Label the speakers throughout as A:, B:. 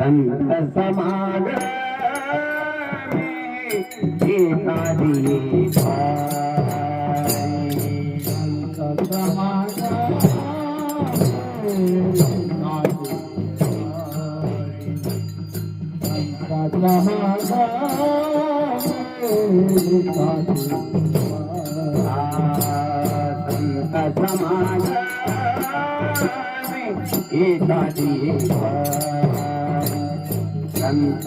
A: संत समागमे एकादी संत समागमे संत समागमे एकादी संत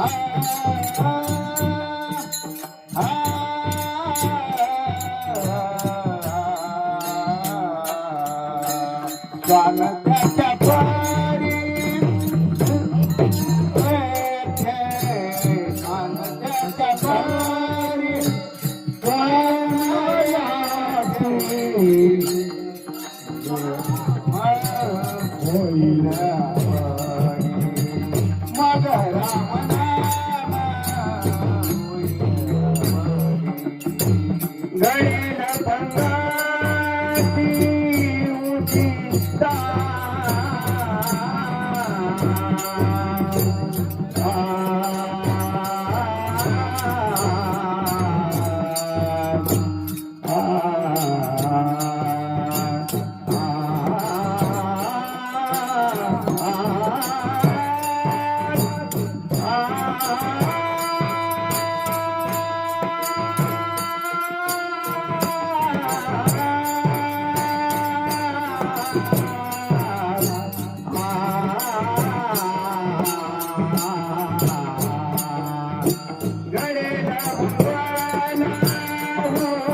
A: Ah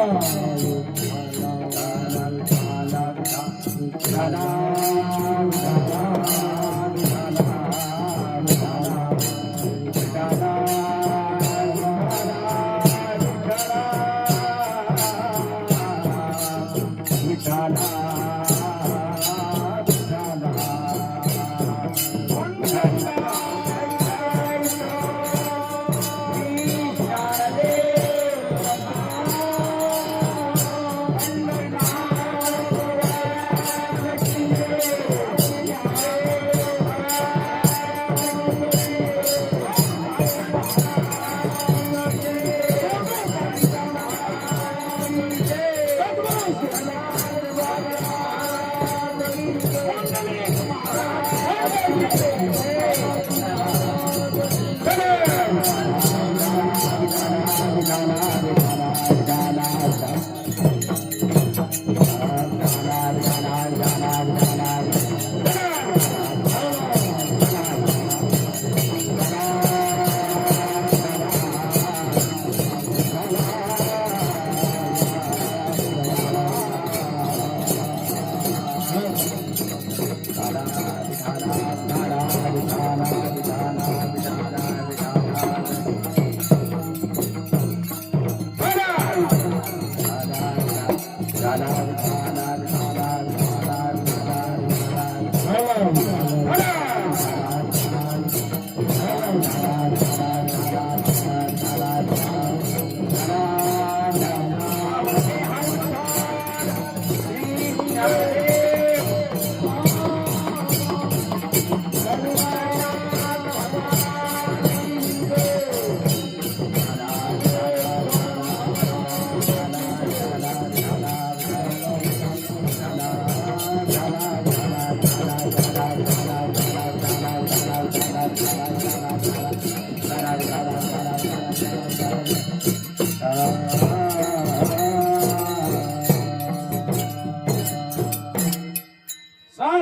A: la la la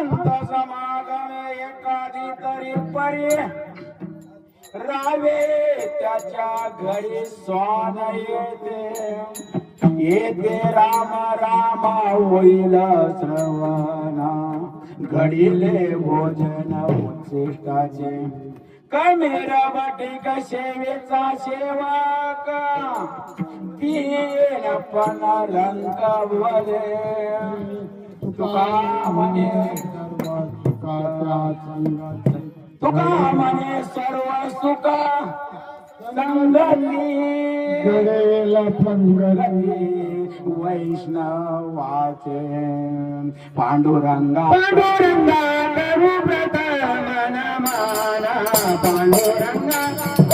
B: संत समागम एखादी तरी परी रावे त्याच्या घरी स्वान येते. येते राम रामा होईल श्रवणा. घडीले भोजन उत्सिष्टाचे कमेर बटिक सेवेचा सेवक? तीन पण रंग तुका म्हणे तुका म्हणे सर्व सुख संगती वैष्णवाचे. पांडुरंगा पांडुरंगा पांडुरंगा